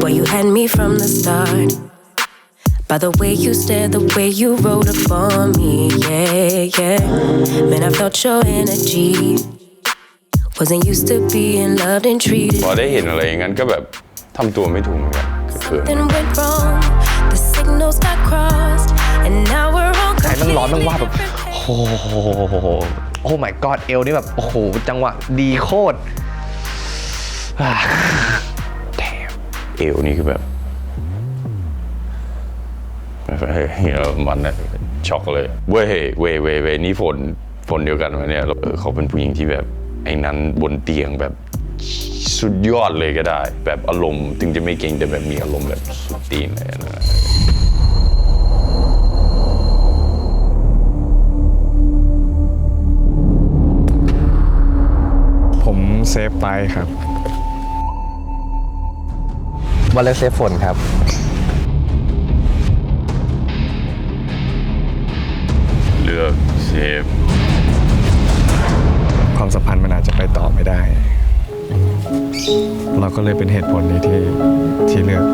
Boy, you had me from the start. By the way you stared, the way you wrote upon me, yeah, yeah. Man, I felt your energy. Wasn't used to being loved and treated. พอได้เห็นอะไรอย่างนั้นก็แบบทำตัวไม่ถูกเหมือนกันเขิน Then went wrong. The signals got crossed, and now we're all ใจมันร้อนมันว่าแบบ completely โอ้โหโอ้ my god เอวนี่แบบ โอ้โห จังหวะดีโคตรอ่าแถม เอวนี่คือแบบเฮ้ยมันนะช็อกเลย เว้ยเว้ยเว้ยเว้ยนี่ฝนฝนเดียวกันวะเนี่ยเออเขาเป็นผู้หญิงที่แบบไอ้นั้นบนเตียงแบบสุดยอดเลยก็ได้ แบบอารมณ์ ถึงจะไม่เก่งแต่แบบมีอารมณ์แบบสุดตีนเลยนะผมเซฟไปครับ วันเลเซฟฝนครับเลือกเซฟความสัมพันธ์มันอาจจะไปต่อไม่ได้ เราก็เลยเป็นเหตุผลนี้ที่ที่เลือก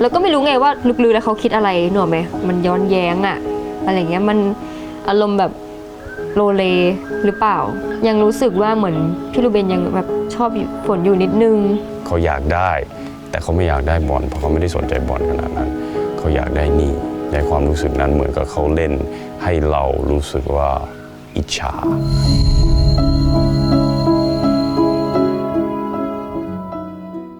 แล้วก็ไม่รู้ไงว่าลึกๆแล้วเขาคิดอะไรหนูออกไหมมันย้อนแย้งอะอะไรเงี้ยมันอารมณ์แบบ โลเลหรือเปล่า ยังรู้สึกว่าเหมือนพี่ลูเบนยังแบบชอบฝนอยู่นิดนึง เขาอยากได้ แต่เขาไม่อยากได้บอลเพราะเขาไม่ได้สนใจบอลขนาดนั้น เขาอยากได้นี่ในความรู้สึกนั้นเหมือนกับเขาเล่นให้เรารู้สึกว่าอิจฉา